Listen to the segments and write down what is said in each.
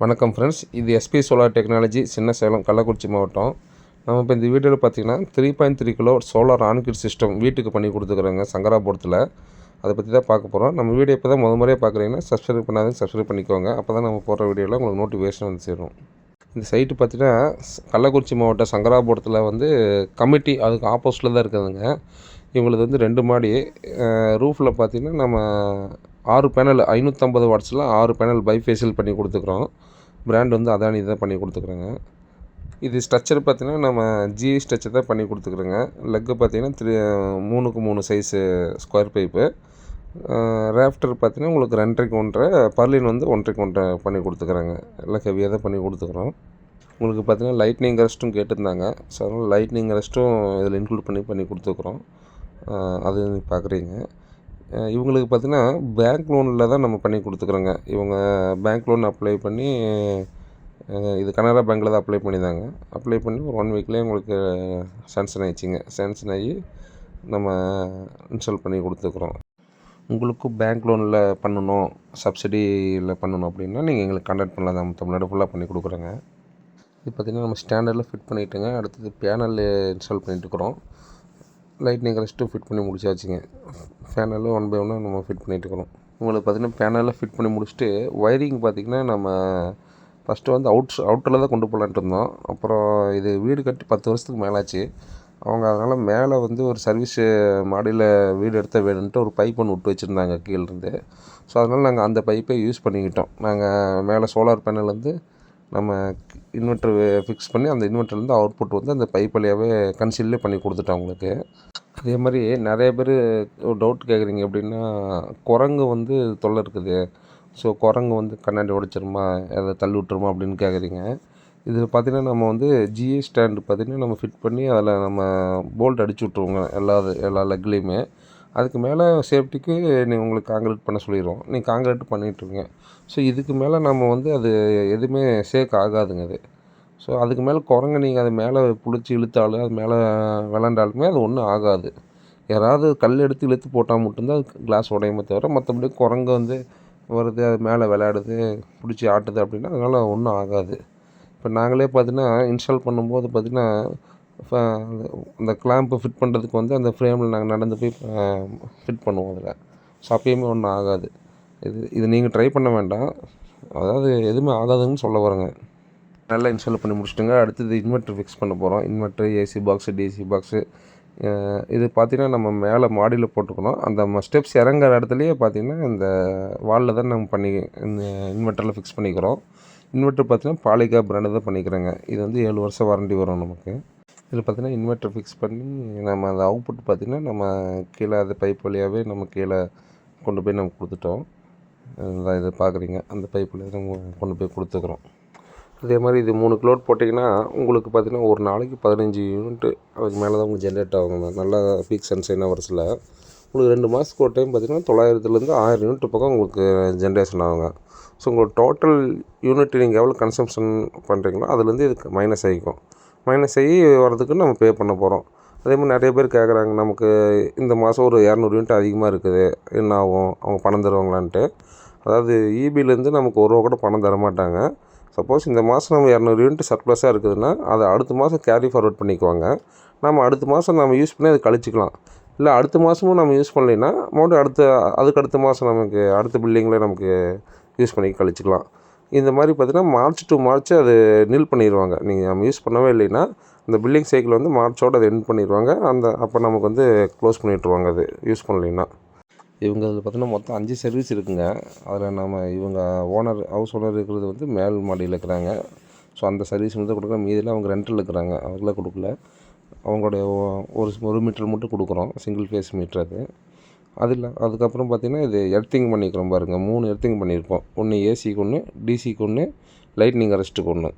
வணக்கம் ஃப்ரெண்ட்ஸ் இது SP solar technology சின்ன சேலம் கள்ளக்குறிச்சி மாவட்டம். நம்ம இப்போ இந்த வீடியோவில் பார்த்தீங்கன்னா three point three kilo solar on grid system வீட்டுக்கு பண்ணி கொடுத்துக்குறோங்க சங்கராபுரத்தில் அதை பற்றி தான் பார்க்க போகிறோம் நம்ம வீடியோ இப்போ தான் முத முறையாக பார்க்குறீங்கன்னா சப்ஸ்கிரைப் பண்ணாதே சப்ஸ்கிரைப் பண்ணிக்கோங்க. அப்போ தான் நம்ம போடுற வீடியோவில் உங்களுக்கு நோட்டிஃபிகேஷன் வந்து சேரும். இந்த சைட்டு பார்த்தீங்கன்னா கள்ளக்குறிச்சி மாவட்டம் சங்கராபுரத்தில் வந்து கமிட்டி அதுக்கு ஆப்போசிட்டில் தான் இருக்குதுங்க. இவங்களுக்கு வந்து ரெண்டு மாடி ரூஃபில் பார்த்திங்கன்னா நம்ம ஆறு பேனல் ஐநூற்றம்பது வாட்ஸில் ஆறு பேனல் பைஃபேஷியல் பண்ணி கொடுத்துக்குறோம். பிராண்ட் வந்து அதானி தான் பண்ணி கொடுத்துக்குறோங்க. இது ஸ்ட்ரக்சர் பார்த்தீங்கன்னா நம்ம ஜிவி ஸ்ட்ரக்சர் தான் பண்ணி கொடுத்துக்குறோங்க. லெக்கு பார்த்தீங்கன்னா த்ரீ மூணுக்கு மூணு சைஸு ஸ்கொயர் பைப்பு ரேஃப்டர் பார்த்தீங்கன்னா உங்களுக்கு ரெண்டரைக்கு ஒன்றரை பர்லின் வந்து ஒன்றரைக்கு ஒன்றரை பண்ணி கொடுத்துக்குறாங்க. எல்லாம் ஹெவியாக தான் பண்ணி கொடுத்துக்குறோம். உங்களுக்கு பார்த்தீங்கன்னா லைட்னிங் ரெஸ்ட்டும் கேட்டிருந்தாங்க. ஸோ அதனால் லைட்னிங் ரெஸ்ட்டும் இதில் இன்க்ளூட் பண்ணி பண்ணி கொடுத்துக்குறோம். அது பார்க்குறீங்க இவங்களுக்கு பார்த்தீங்கன்னா பேங்க் லோனில் தான் நம்ம பண்ணி கொடுத்துக்குறோங்க. இவங்க பேங்க் லோன் அப்ளை பண்ணி இது கனரா பேங்க்கில் தான் அப்ளை பண்ணியிருந்தாங்க. அப்ளை பண்ணி ஒரு ஒன் வீக்லேயே உங்களுக்கு சேங்ஷன் ஆகிடுச்சிங்க சேங்ஷன் ஆகி நம்ம இன்ஸ்டால் பண்ணி கொடுத்துக்குறோம். உங்களுக்கும் பேங்க் லோனில் பண்ணணும் சப்சிடியில் பண்ணணும் அப்படின்னா நீங்கள் எங்களுக்கு கான்டாக்ட் பண்ணலாம். நம்ம தமிழ்நாடு ஃபுல்லாக பண்ணி கொடுக்குறோங்க. இது பார்த்திங்கன்னா நம்ம ஸ்டாண்டர்டில் ஃபிட் பண்ணிட்டுங்க. அடுத்தது பேனல் இன்ஸ்டால் பண்ணிட்டுருக்குறோம். லைட்னிங் கழிச்சிட்டு ஃபிட் பண்ணி முடிச்சாச்சுங்க. பேனலும் ஒன் பை ஒன்னாக நம்ம ஃபிட் பண்ணிகிட்டு இருக்கிறோம் உங்களுக்கு பார்த்திங்கன்னா பேனலில் ஃபிட் பண்ணி முடிச்சுட்டு ஒயரிங் பார்த்திங்கன்னா நம்ம ஃபஸ்ட்டு வந்து அவுட்ஸ் அவுட்டரில் தான் கொண்டு போகலான்ட்டு இருந்தோம். அப்புறம் இது வீடு கட்டி பத்து வருஷத்துக்கு மேலாச்சு. அவங்க அதனால் மேலே வந்து ஒரு சர்வீஸு மாடியில் வீடு எடுத்த வேணுன்ட்டு ஒரு பைப் ஒன்று விட்டு வச்சுருந்தாங்க கீழேருந்து. ஸோ அதனால் நாங்கள் அந்த பைப்பை யூஸ் பண்ணிக்கிட்டோம். நாங்கள் மேலே சோலார் பேனல் வந்து நம்ம இன்வெர்ட்ரு ஃபிக்ஸ் பண்ணி அந்த இன்வெர்ட்டர்லேருந்து அவுட்புட் வந்து அந்த பைப் வழியாகவே கன்சீல்லே பண்ணி கொடுத்துட்டோம் அவங்களுக்கு அதே மாதிரி நிறைய பேர் ஒரு டவுட் கேட்குறீங்க எப்படின்னா குரங்கு வந்து தொல்லை இருக்குது. ஸோ குரங்கு வந்து கண்ணாடி உடைச்சிருமா? அதை தள்ளி விட்டுருமா அப்படின்னு கேட்குறீங்க இது பார்த்திங்கன்னா நம்ம வந்து ஜிஏ ஸ்டாண்டு பார்த்திங்கன்னா நம்ம ஃபிட் பண்ணி அதில் நம்ம போல்ட் அடிச்சு விட்ருவோங்க எல்லா இது- எல்லா லெக்லேயுமே அதுக்கு மேலே சேஃப்டிக்கு நீங்கள் உங்களுக்கு காங்கிரீட் பண்ண சொல்லிடுவோம் நீங்கள் காங்கிரீட் பண்ணிட்டுருங்க ஸோ இதுக்கு மேலே நம்ம வந்து அது எதுவுமே சேக் ஆகாதுங்க அது. ஸோ அதுக்கு மேலே குரங்கு நீங்கள் அது மேலே பிடிச்சி இழுத்தாலும் அது மேலே விளாண்டாலுமே அது ஒன்றும் ஆகாது. யாராவது கல் எடுத்து இழுத்து போட்டால் மட்டும்தான் அது கிளாஸ் உடையுமே தவிர மற்றபடி குரங்கு வந்து வருது அது மேலே விளையாடுது பிடிச்சி ஆட்டுது அப்படின்னா அதனால் ஒன்றும் ஆகாது. இப்போ நாங்களே பார்த்தீங்கன்னா இன்ஸ்டால் பண்ணும்போது பார்த்தீங்கன்னா அந்த கிளாம்பை ஃபிட் பண்ணுறதுக்கு வந்து அந்த ஃப்ரேமில் நாங்கள் நடந்து போய் ஃபிட் பண்ணுவோம் அதில். ஸோ அப்பயுமே ஒன்றும் ஆகாது. இது இது நீங்கள் ட்ரை பண்ண வேண்டாம். அதாவது எதுவுமே ஆகாதுன்னு சொல்ல வரேங்க. நல்லா இன்ஸ்டால் பண்ணி முடிச்சிட்டுங்க. அடுத்தது இன்வெர்ட்ரு ஃபிக்ஸ் பண்ண போகிறோம் inverter AC box DC box இது பார்த்திங்கன்னா நம்ம மேலே மாடியில் போட்டுக்கணும். அந்த ஸ்டெப்ஸ் இறங்குற இடத்துலையே பார்த்திங்கன்னா இந்த வாலில் தான் நம்ம பண்ணி இந்த இன்வெர்ட்டரில் ஃபிக்ஸ் பண்ணிக்கிறோம். இன்வெர்ட்டர் பார்த்தீங்கன்னா பாலிகா பிராண்டு தான் பண்ணிக்கிறேங்க. இது வந்து ஏழு வருஷம் வாரண்டி வரும் நமக்கு. இதில் பார்த்தீங்கன்னா இன்வெர்ட்டர் ஃபிக்ஸ் பண்ணி நம்ம அந்த அவுட்புட் பார்த்திங்கன்னா நம்ம கீழே அது பைப் வழியாகவே நம்ம கீழே கொண்டு போய் நம்ம கொடுத்துட்டோம். இதை பார்க்குறீங்க. அந்த பைப்பில் நம்ம கொண்டு போய் கொடுத்துக்குறோம். அதே மாதிரி இது மூணு கிலோட் போட்டிங்கன்னா உங்களுக்கு பார்த்தீங்கன்னா ஒரு நாளைக்கு பதினஞ்சு யூனிட்டு அதுக்கு மேலே தான் உங்களுக்கு ஜென்ரேட் ஆகுங்க நல்லா பீக் சன்ஷைன் ஹவர்ஸில் உங்களுக்கு ரெண்டு மாதத்துக்கு ஒரு டைம் பார்த்தீங்கன்னா தொள்ளாயிரத்துலேருந்து ஆயிரம் யூனிட் பக்கம் உங்களுக்கு ஜென்ரேஷன் ஆகுங்க. ஸோ உங்களோட டோட்டல் யூனிட் நீங்கள் எவ்வளோ கன்சம்ஷன் பண்ணுறீங்களோ அதுலேருந்து இதுக்கு மைனஸ் ஆகிக்கும். மைனஸ் ஆகி வரதுக்கு நம்ம பே பண்ண போகிறோம் அதே மாதிரி நிறைய பேர் கேட்குறாங்க நமக்கு இந்த மாதம் ஒரு இரநூறு யூனிட் அதிகமாக இருக்குது. என்ன ஆகும்? அவங்க பணம் தருவாங்களான்ட்டு. அதாவது இபிலேருந்து நமக்கு ஒரு ரூபா கூட பணம் தர மாட்டாங்க. சப்போஸ் இந்த மாதம் நம்ம இரநூறு யூனிட் சர்ப்ளஸாக இருக்குதுன்னா அதை அடுத்த மாதம் கேரி ஃபார்வர்ட் பண்ணிக்குவாங்க. நம்ம அடுத்த மாதம் நம்ம யூஸ் பண்ணி அதை கழிச்சிக்கலாம். இல்லை அடுத்த மாதமும் நம்ம யூஸ் பண்ணலைன்னா மறுபடியும் அடுத்த அதுக்கு அடுத்த மாதம் நமக்கு அடுத்த பில்டிங்கில் நமக்கு யூஸ் பண்ணி கழிச்சிக்கலாம். இந்த மாதிரி பார்த்திங்கன்னா மார்ச் டு மார்ச் அது நில் பண்ணிடுவாங்க நீங்கள் நம்ம யூஸ் பண்ணவே இல்லைன்னா இந்த பில்லிங் சைக்கிள் வந்து மார்ச்சோடு அதை எண்ட் பண்ணிடுவாங்க அந்த அப்போ நமக்கு வந்து க்ளோஸ் பண்ணிட்டுருவாங்க அது யூஸ் பண்ணலைன்னா. இவங்க அதில் பார்த்தீங்கன்னா மொத்தம் அஞ்சு சர்வீஸ் இருக்குங்க. அதில் நம்ம இவங்க ஓனர் ஹவுஸ் ஓனர் இருக்கிறது வந்து மேல் மாடியில் இருக்கிறாங்க. ஸோ அந்த சர்வீஸ் மட்டும் கொடுக்குற மீதியில் அவங்க ரெண்டில் இருக்கிறாங்க. அவங்களே கொடுக்கல. அவங்களுடைய ஒரு ஒரு மீட்டர் மட்டும் கொடுக்குறோம். சிங்கிள் ஃபேஸ் மீட்டர் அது. அது இல்லை. அதுக்கப்புறம் பார்த்திங்கன்னா இது எர்த்திங் பண்ணிக்கிறோம் பாருங்கள் மூணு எர்த்திங் பண்ணியிருக்கோம் ஒன்று ஏசிக்கு ஒன்று டிசிக்கு ஒன்று லைட்னிங் அரெஸ்ட்டுக்கு ஒன்று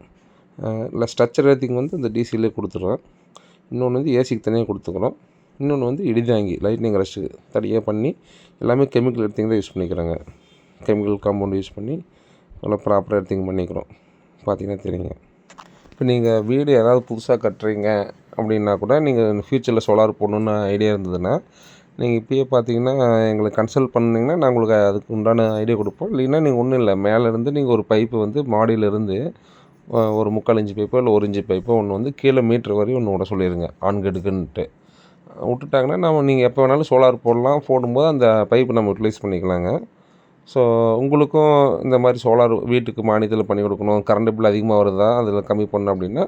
இல்லை ஸ்ட்ரக்சர் எர்த்திங் வந்து இந்த டிசிலே கொடுத்துருவோம் இன்னொன்று வந்து ஏசிக்கு தனியாக கொடுத்துக்கிறோம். இன்னொன்று வந்து இடிதாங்கி லைட்னிங் அரெஸ்ட்டு தனியாக பண்ணி எல்லாமே கெமிக்கல் எர்த்திங் தான் யூஸ் பண்ணிக்கிறாங்க. கெமிக்கல் காம்பவுண்ட் யூஸ் பண்ணி நல்லா ப்ராப்பராக எர்த்திங் பண்ணிக்கிறோம். பார்த்தீங்கன்னா தெரியுங்க. இப்போ நீங்கள் வீடு ஏதாவது புதுசாக கட்டுறீங்க அப்படின்னா கூட நீங்கள் ஃப்யூச்சரில் சோலார் போடணுன்னு ஐடியா இருந்ததுன்னா நீங்கள் இப்பயே பார்த்தீங்கன்னா எங்களுக்கு கன்சல்ட் பண்ணிங்கன்னா நான் உங்களுக்கு அதுக்கு உண்டான ஐடியா கொடுப்போம். இல்லைன்னா நீங்கள் ஒன்றும் இல்லை. மேலேருந்து நீங்கள் ஒரு பைப்பு வந்து மாடியிலேருந்து ஒரு முக்கால் இன்ச்சு பைப்போ இல்லை ஒரு இன்ச்சு பைப்போ ஒன்று வந்து கீழே மீட்ரு வரையும் ஒன்று விட சொல்லிடுங்க ஆண்கெடுக்குன்ட்டு விட்டுட்டாங்கன்னா நம்ம நீங்கள் எப்போ வேணாலும் சோலார் போடலாம். போடும்போது அந்த பைப்பு நம்ம யூட்டிலைஸ் பண்ணிக்கலாங்க. ஸோ உங்களுக்கும் இந்த மாதிரி சோலார் வீட்டுக்கு மானியத்தில் பண்ணி கொடுக்கணும். கரண்ட் பில் அதிகமாக வருதா அதில் கம்மி பண்ணணும் அப்படின்னா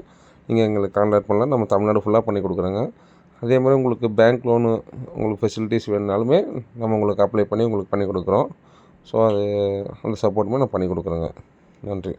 நீங்கள் எங்களுக்கு கான்டாக்ட் பண்ணலாம். நம்ம தமிழ்நாடு ஃபுல்லாக பண்ணி கொடுக்குறோங்க. அதே மாதிரி உங்களுக்கு பேங்க் லோனு உங்களுக்கு ஃபெசிலிட்டிஸ் வேணுனாலுமே நம்ம உங்களுக்கு அப்ளை பண்ணி உங்களுக்கு பண்ணி கொடுக்குறோம். ஸோ அது அந்த சப்போர்ட்டுமே நான் பண்ணி கொடுக்குறேங்க. நன்றி.